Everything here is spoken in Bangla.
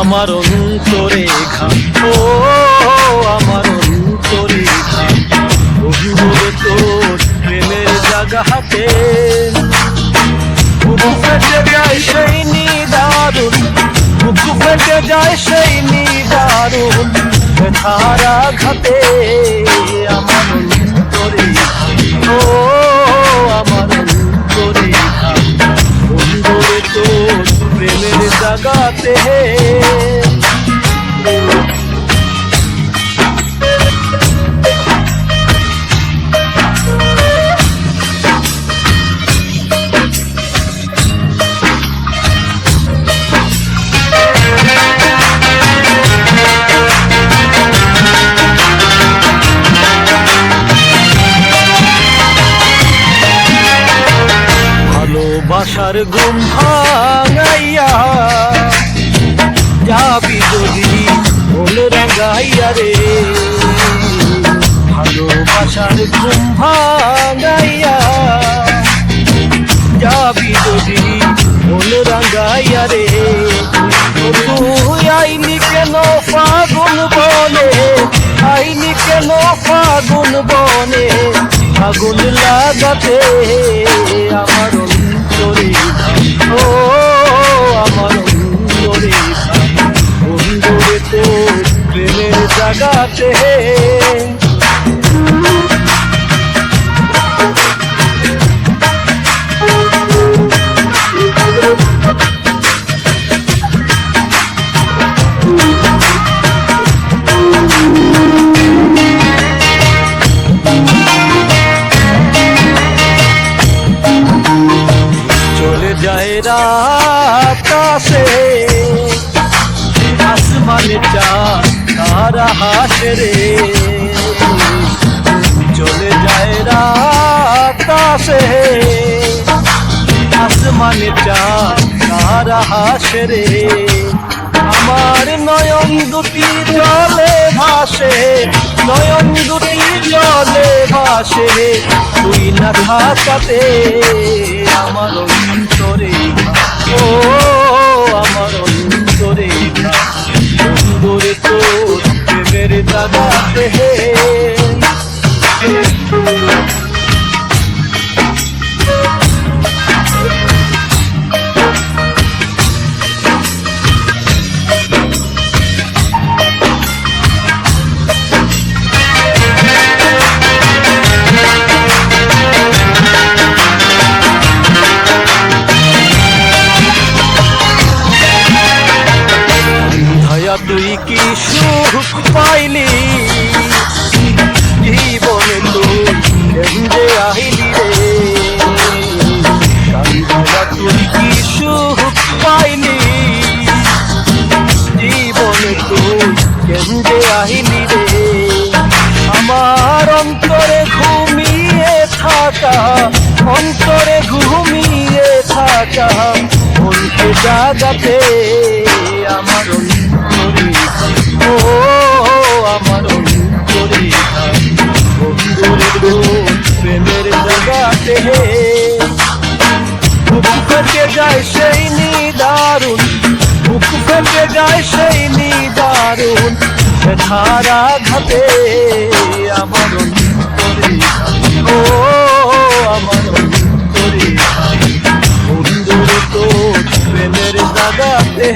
আমার অন্তরে খা আমার অন্তরে খা তোর প্রেমের জাগাতে বুক ফেটে যায় সেই নিদারুণ। বুক ফেটে যায় সেই নিদারুণ। ব্যথার আঘাতে আমার করে। ও আমার করে তোর প্রেমের জাগাতে ভালোবাসার ঘুম ভাঙাইয়া, যাবি যদি বল রাঙ্গাইয়া রে। ভালোবাসার ঘুম ভাঙাইয়া, যাবি যদি বল রাঙ্গাইয়া রে। তুই আইনি কেন ফাগুন বনে? আইনি কেন ফাগুন বনে? আগুন লাগাতে আমার প্রেমের জাগাতে চলে যায় রাত আসে তারা হাসে রে। চলে যায় রাত আসে। আসমানে চাঁদ তারা হাসে রে। আমার নয়ন দুটি জলে ভাসে। নয়ন দুটি জলে ভাসে তুই না থাকাতে আমার অন্তরে তুই কি সুখ পাইলি? জীবনে তুই কেন্দ্রে আহিলি রে। তুই কি সুখ পাইলি? জীবনে তুই কেন্দ্রে আহিলি রে। আমার অন্তরে ঘুমিয়ে থাকা, অন্তরে ঘুমিয়ে থাকা জাগাতে আমার ও তো প্রেমের জাগাতে বুক ফেটে যায় সেই নিদারুণ বুক ফেটে যায় সেই নিদারুণ ধারা ঘাতে আমার ও আমার অন্তরে বন্ধুরে তো প্রেমের জাগাতে